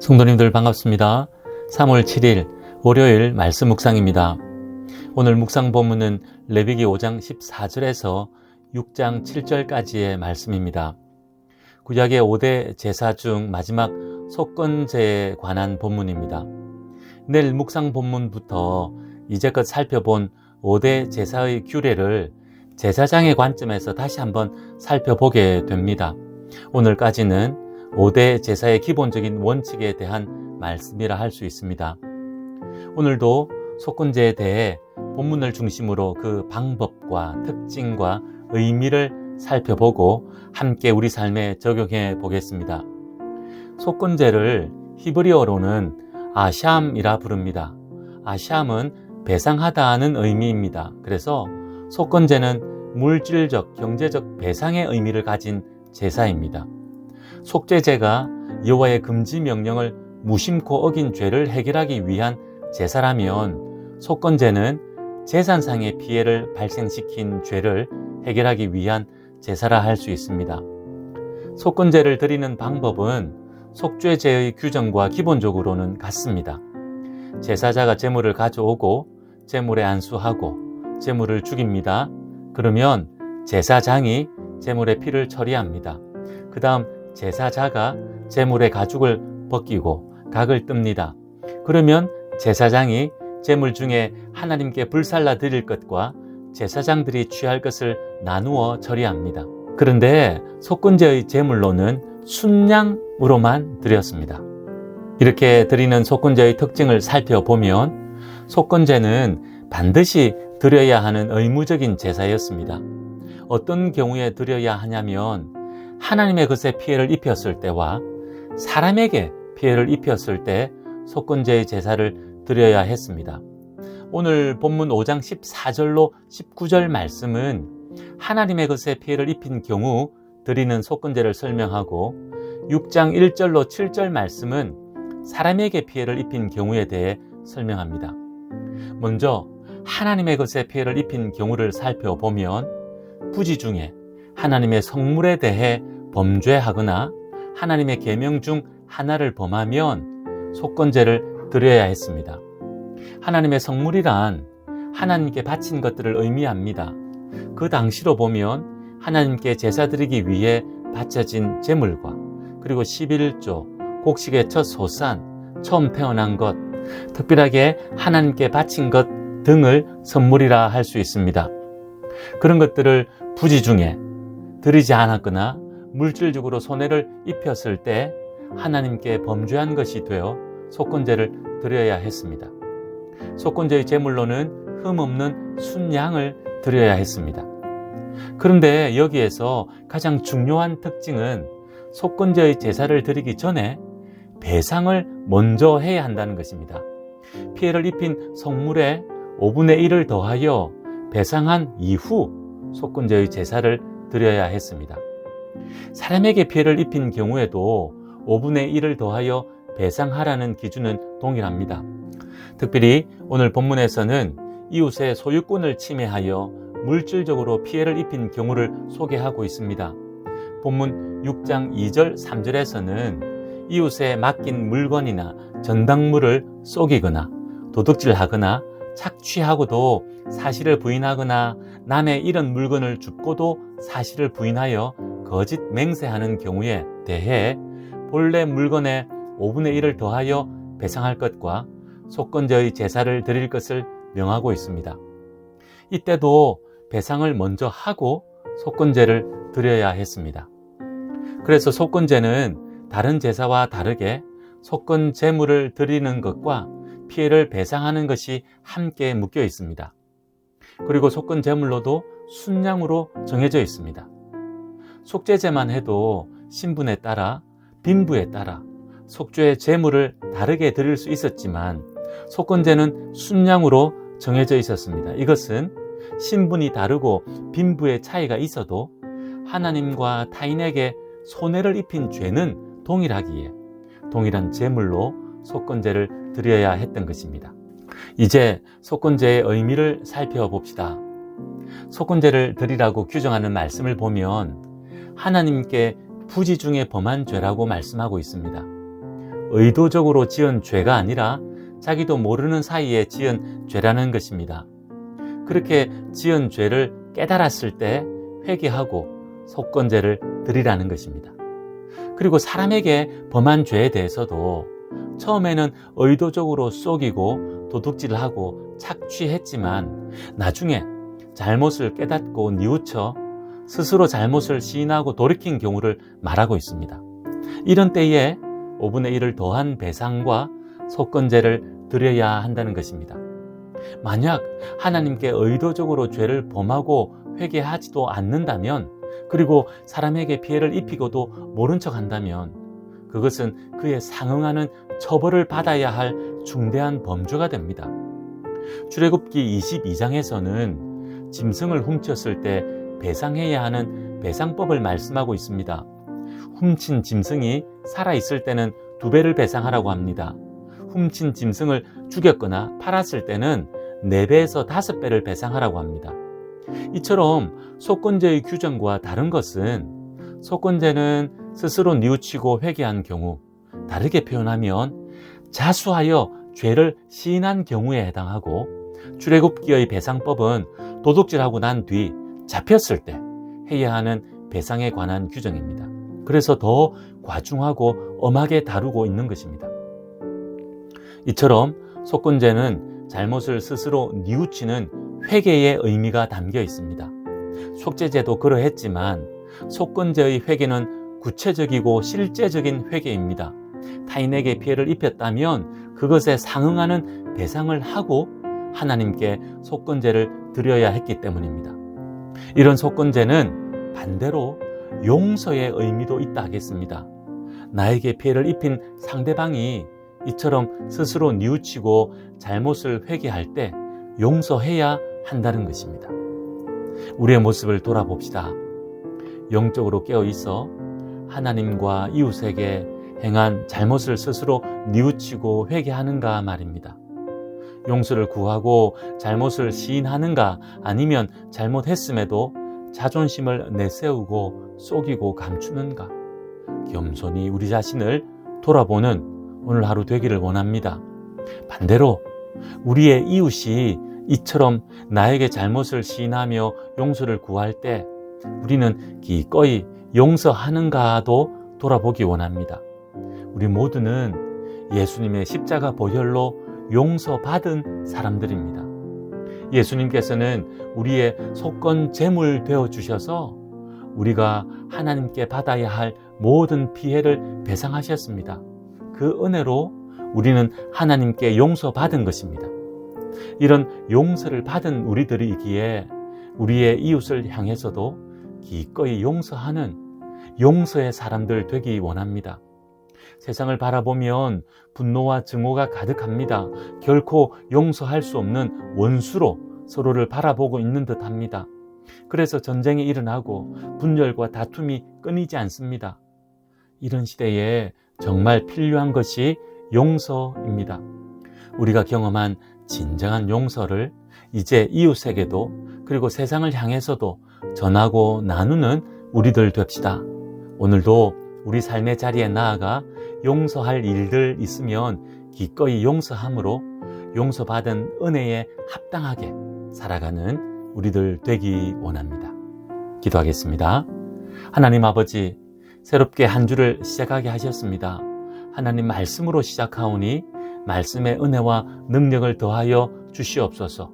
성도님들 반갑습니다. 3월 7일 월요일 말씀 묵상입니다. 오늘 묵상 본문은 레위기 5장 14절에서 6장 7절까지의 말씀입니다. 구약의 5대 제사 중 마지막 속건제에 관한 본문입니다. 내일 묵상 본문부터 이제껏 살펴본 5대 제사의 규례를 제사장의 관점에서 다시 한번 살펴보게 됩니다. 오늘까지는 5대 제사의 기본적인 원칙에 대한 말씀이라 할 수 있습니다. 오늘도 속건제에 대해 본문을 중심으로 그 방법과 특징과 의미를 살펴보고 함께 우리 삶에 적용해 보겠습니다. 속건제를 히브리어로는 아샴이라 부릅니다. 아샴은 배상하다는 의미입니다. 그래서 속건제는 물질적, 경제적 배상의 의미를 가진 제사입니다. 속죄제가 여호와의 금지 명령을 무심코 어긴 죄를 해결하기 위한 제사라면 속건제는 재산상의 피해를 발생시킨 죄를 해결하기 위한 제사라 할 수 있습니다. 속건제를 드리는 방법은 속죄제의 규정과 기본적으로는 같습니다. 제사자가 제물을 가져오고 제물에 안수하고 제물을 죽입니다. 그러면 제사장이 제물의 피를 처리합니다. 그 다음 제사자가 제물의 가죽을 벗기고 각을 뜹니다. 그러면 제사장이 제물 중에 하나님께 불살라 드릴 것과 제사장들이 취할 것을 나누어 처리합니다. 그런데 속건제의 제물로는 순양으로만 드렸습니다. 이렇게 드리는 속건제의 특징을 살펴보면 속건제는 반드시 드려야 하는 의무적인 제사였습니다. 어떤 경우에 드려야 하냐면 하나님의 것에 피해를 입혔을 때와 사람에게 피해를 입혔을 때 속건제의 제사를 드려야 했습니다. 오늘 본문 5장 14절로 19절 말씀은 하나님의 것에 피해를 입힌 경우 드리는 속건제를 설명하고 6장 1절로 7절 말씀은 사람에게 피해를 입힌 경우에 대해 설명합니다. 먼저 하나님의 것에 피해를 입힌 경우를 살펴보면 부지 중에 하나님의 성물에 대해 범죄하거나 하나님의 계명 중 하나를 범하면 속건제를 드려야 했습니다. 하나님의 성물이란 하나님께 바친 것들을 의미합니다. 그 당시로 보면 하나님께 제사 드리기 위해 바쳐진 제물과 그리고 11조, 곡식의 첫 소산, 처음 태어난 것, 특별하게 하나님께 바친 것 등을 선물이라 할 수 있습니다. 그런 것들을 부지 중에 드리지 않았거나 물질적으로 손해를 입혔을 때 하나님께 범죄한 것이 되어 속건제를 드려야 했습니다. 속건제의 제물로는 흠 없는 순양을 드려야 했습니다. 그런데 여기에서 가장 중요한 특징은 속건제의 제사를 드리기 전에 배상을 먼저 해야 한다는 것입니다. 피해를 입힌 성물의 5분의 1을 더하여 배상한 이후 속건제의 제사를 드려야 했습니다. 사람에게 피해를 입힌 경우에도 5분의 1을 더하여 배상하라는 기준은 동일합니다. 특별히 오늘 본문에서는 이웃의 소유권을 침해하여 물질적으로 피해를 입힌 경우를 소개하고 있습니다. 본문 6장 2절 3절에서는 이웃에 맡긴 물건이나 전당물을 쏘기거나 도둑질하거나 착취하고도 사실을 부인하거나 남의 이런 물건을 줍고도 사실을 부인하여 거짓 맹세하는 경우에 대해 본래 물건의 5분의 1을 더하여 배상할 것과 속건제의 제사를 드릴 것을 명하고 있습니다. 이때도 배상을 먼저 하고 속건제를 드려야 했습니다. 그래서 속건제는 다른 제사와 다르게 속건 제물을 드리는 것과 피해를 배상하는 것이 함께 묶여 있습니다. 그리고 속건 제물로도 순양으로 정해져 있습니다. 속죄제만 해도 신분에 따라 빈부에 따라 속죄의 제물을 다르게 드릴 수 있었지만 속건제는 순양으로 정해져 있었습니다. 이것은 신분이 다르고 빈부의 차이가 있어도 하나님과 타인에게 손해를 입힌 죄는 동일하기에 동일한 제물로 속건제를 드려야 했던 것입니다. 이제 속건제의 의미를 살펴봅시다. 속건제를 드리라고 규정하는 말씀을 보면 하나님께 부지 중에 범한 죄라고 말씀하고 있습니다. 의도적으로 지은 죄가 아니라 자기도 모르는 사이에 지은 죄라는 것입니다. 그렇게 지은 죄를 깨달았을 때 회개하고 속건제를 드리라는 것입니다. 그리고 사람에게 범한 죄에 대해서도 처음에는 의도적으로 속이고 도둑질을 하고 착취했지만 나중에 잘못을 깨닫고 뉘우쳐 스스로 잘못을 시인하고 돌이킨 경우를 말하고 있습니다. 이런 때에 5분의 1을 더한 배상과 속건제를 드려야 한다는 것입니다. 만약 하나님께 의도적으로 죄를 범하고 회개하지도 않는다면 그리고 사람에게 피해를 입히고도 모른 척 한다면 그것은 그에 상응하는 처벌을 받아야 할 중대한 범죄가 됩니다. 출애굽기 22장에서는 짐승을 훔쳤을 때 배상해야 하는 배상법을 말씀하고 있습니다. 훔친 짐승이 살아있을 때는 두 배를 배상하라고 합니다. 훔친 짐승을 죽였거나 팔았을 때는 네 배에서 다섯 배를 배상하라고 합니다. 이처럼 속건제의 규정과 다른 것은 속건제는 스스로 뉘우치고 회개한 경우, 다르게 표현하면 자수하여 죄를 시인한 경우에 해당하고 출애굽기의 배상법은 도둑질하고 난 뒤 잡혔을 때 해야 하는 배상에 관한 규정입니다. 그래서 더 과중하고 엄하게 다루고 있는 것입니다. 이처럼 속건제는 잘못을 스스로 뉘우치는 회개의 의미가 담겨 있습니다. 속죄제도 그러했지만 속건제의 회개는 구체적이고 실제적인 회개입니다. 타인에게 피해를 입혔다면 그것에 상응하는 배상을 하고 하나님께 속건제를 드려야 했기 때문입니다. 이런 속건제는 반대로 용서의 의미도 있다 하겠습니다. 나에게 피해를 입힌 상대방이 이처럼 스스로 뉘우치고 잘못을 회개할 때 용서해야 한다는 것입니다. 우리의 모습을 돌아봅시다. 영적으로 깨어 있어 하나님과 이웃에게 행한 잘못을 스스로 뉘우치고 회개하는가 말입니다. 용서를 구하고 잘못을 시인하는가 아니면 잘못했음에도 자존심을 내세우고 속이고 감추는가 겸손히 우리 자신을 돌아보는 오늘 하루 되기를 원합니다. 반대로 우리의 이웃이 이처럼 나에게 잘못을 시인하며 용서를 구할 때 우리는 기꺼이 용서하는가도 돌아보기 원합니다. 우리 모두는 예수님의 십자가 보혈로 용서받은 사람들입니다. 예수님께서는 우리의 속건 제물 되어 주셔서 우리가 하나님께 받아야 할 모든 피해를 배상하셨습니다. 그 은혜로 우리는 하나님께 용서받은 것입니다. 이런 용서를 받은 우리들이기에 우리의 이웃을 향해서도 기꺼이 용서하는 용서의 사람들 되기 원합니다. 세상을 바라보면 분노와 증오가 가득합니다. 결코 용서할 수 없는 원수로 서로를 바라보고 있는 듯 합니다. 그래서 전쟁이 일어나고 분열과 다툼이 끊이지 않습니다. 이런 시대에 정말 필요한 것이 용서입니다. 우리가 경험한 진정한 용서를 이제 이웃에게도 그리고 세상을 향해서도 전하고 나누는 우리들 됩시다. 오늘도 우리 삶의 자리에 나아가 용서할 일들 있으면 기꺼이 용서함으로 용서받은 은혜에 합당하게 살아가는 우리들 되기 원합니다. 기도하겠습니다. 하나님 아버지, 새롭게 한 주를 시작하게 하셨습니다. 하나님 말씀으로 시작하오니 말씀의 은혜와 능력을 더하여 주시옵소서.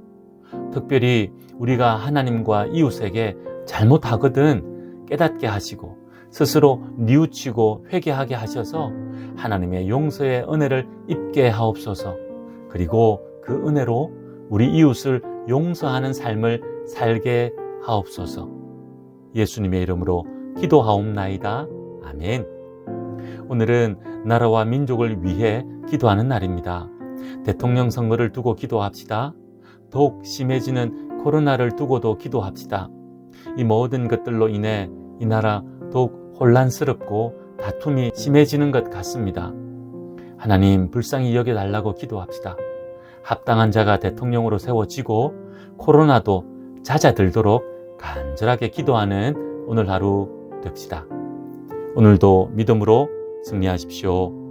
특별히 우리가 하나님과 이웃에게 잘못하거든 깨닫게 하시고 스스로 뉘우치고 회개하게 하셔서 하나님의 용서의 은혜를 입게 하옵소서. 그리고 그 은혜로 우리 이웃을 용서하는 삶을 살게 하옵소서. 예수님의 이름으로 기도하옵나이다. 아멘. 오늘은 나라와 민족을 위해 기도하는 날입니다. 대통령 선거를 두고 기도합시다. 더욱 심해지는 코로나를 두고도 기도합시다. 이 모든 것들로 인해 이 나라 더욱 혼란스럽고 다툼이 심해지는 것 같습니다. 하나님 불쌍히 여겨달라고 기도합시다. 합당한 자가 대통령으로 세워지고 코로나도 잦아들도록 간절하게 기도하는 오늘 하루 됩시다. 오늘도 믿음으로 승리하십시오.